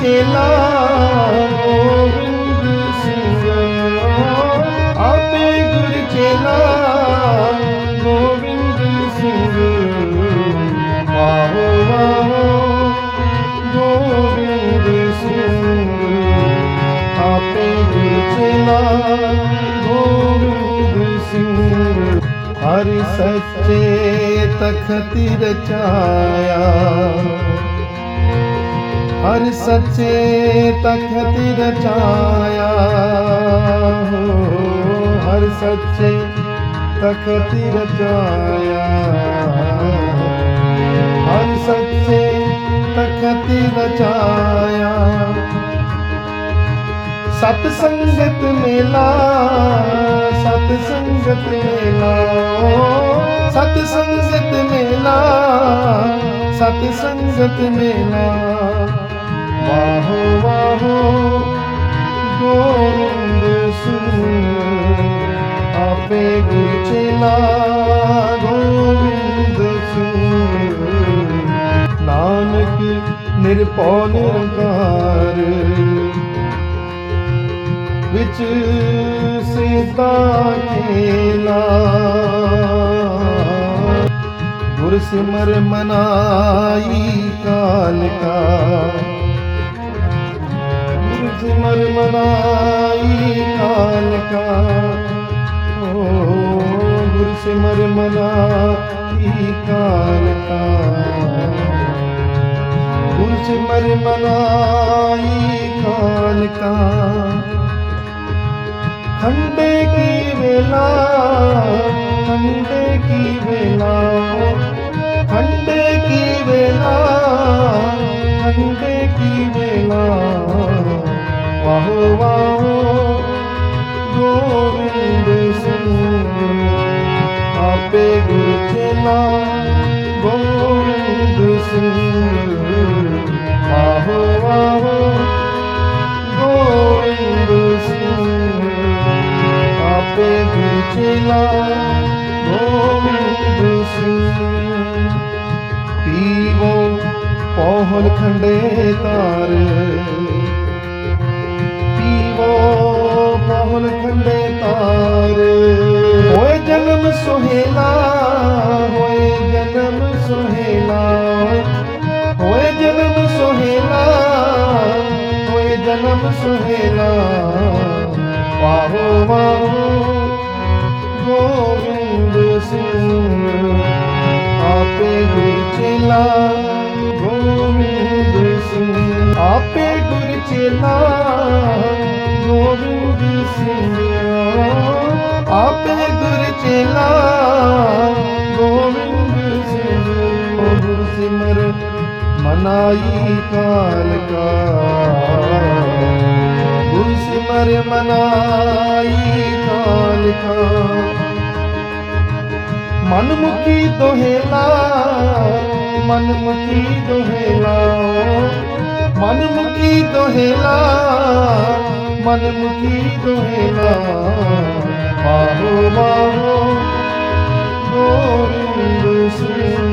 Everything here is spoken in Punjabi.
ਚੇਲਾ ਗੋਬਿੰਦ ਸਿੰਘ ਆਪੇ ਗੁਰ ਚੇਲਾ ਗੋਬਿੰਦ ਸਿੰਘ ਵਾਹੋ ਵਾਹੋ ਗੋਬਿੰਦ ਸਿੰਘ ਆਪੇ ਗੁਰ ਚੇਲਾ ਗੋਬਿੰਦ ਸਿੰਘ ਹਰ ਸੱਚੇ ਤਖਤ ਰਚਾਇਆ। ਹਰ ਸੱਚੇ ਤਖਤੀ ਰਚਾਇਆ। ਹੋ, ਹਰ ਸੱਚੇ ਤਖਤੀ ਰਚਾਇਆ। ਹਰ ਸੱਚੇ ਤਖਤੀ ਰਚਾਇਆ। ਸਤ ਸੰਗਤ ਮੇਲਾ, ਸਤ ਸੰਗਤ ਮੇਲਾ। ਸਤ ਸੰਗਤ ਮੇਲਾ, ਸਤ ਸੰਗਤ ਮੇਲਾ। ਵਾਹੋ ਵਾਹੋ ਗੋਰੰਦ ਸਿੰਘ ਆਪੇ ਗੁਰ ਚੇਲਾ ਗੋਬਿੰਦ ਸਿੰਘ ਨਾਨਕ ਨਿਰਭਉ ਨਿਰੰਕਾਰ ਵਿੱਚ ਸੀਤਾ ਕੇਲਾ ਗੁਰ ਸਿਮਰ ਮਨਾਈ ਗੁਰ ਸਿਮਰ ਮਨਾਈ ਕਾਲ ਕਾ ਓ ਗੁਰ ਸਿਮਰ ਮਨਾਈ ਕਾਲ ਕਾ ਗੁਰ ਸਿਮਰ ਮਨਾਈ ਕਾਲ ਕਾ ਚੇਲਾ ਗੋਬਿੰਦ ਸਿੰਘ ਵਾਹੋ ਵਾਹੋ ਗੋਬਿੰਦ ਸਿੰਘ ਆਪੇ ਗੁਰ ਚੇਲਾ ਗੋਬਿੰਦ ਸਿੰਘ ਪੀਵੋ ਪਹੁਲ ਖੰਡੇ ਤਾਰ, ਪੀਵੋ ਪਹੁਲ ਖੰਡੇ ਤਾਰ। ਹੋਏ ਜਨਮ ਸੁਹੇਲਾ ਹੋਏ ਜਨਮ ਸੁਹੇਲਾ। ਵਾਹੋ ਵਾਹੋ ਗੋਬਿੰਦ ਸਿੰਘ। ਆਪੇ ਗੁਰ ਚੇਲਾ, ਗੋਬਿੰਦ ਸਿੰਘ। ਆਪੇ ਗੁਰ ਚੇਲਾ, ਗੋਬਿੰਦ ਸਿੰਘ। ਆਪੇ ਗੁਰ ਚੇਲਾ, ਗੋਬਿੰਦ ਸਿੰਘ। ਗੁਰ ਸਿਮਰ ਮਨਾਈ ਕਾਲ ਕਾ ਗੁਰ ਮਨਾਈ ਕਾਲ ਕਾ ਮਨਮੁਖੀ ਦੋਹੇਲਾ ਮਨਮੁਖੀ ਦੋਹੇਲਾ ਮਨਮੁਖੀ ਦੋਹੇਲਾ ਮਨਮੁਖੀ ਦੋਹੇਲਾ ਬਾਹੋ ਬਾਹੋ ਗੋਬਿੰਦ ਸਿੰਘ।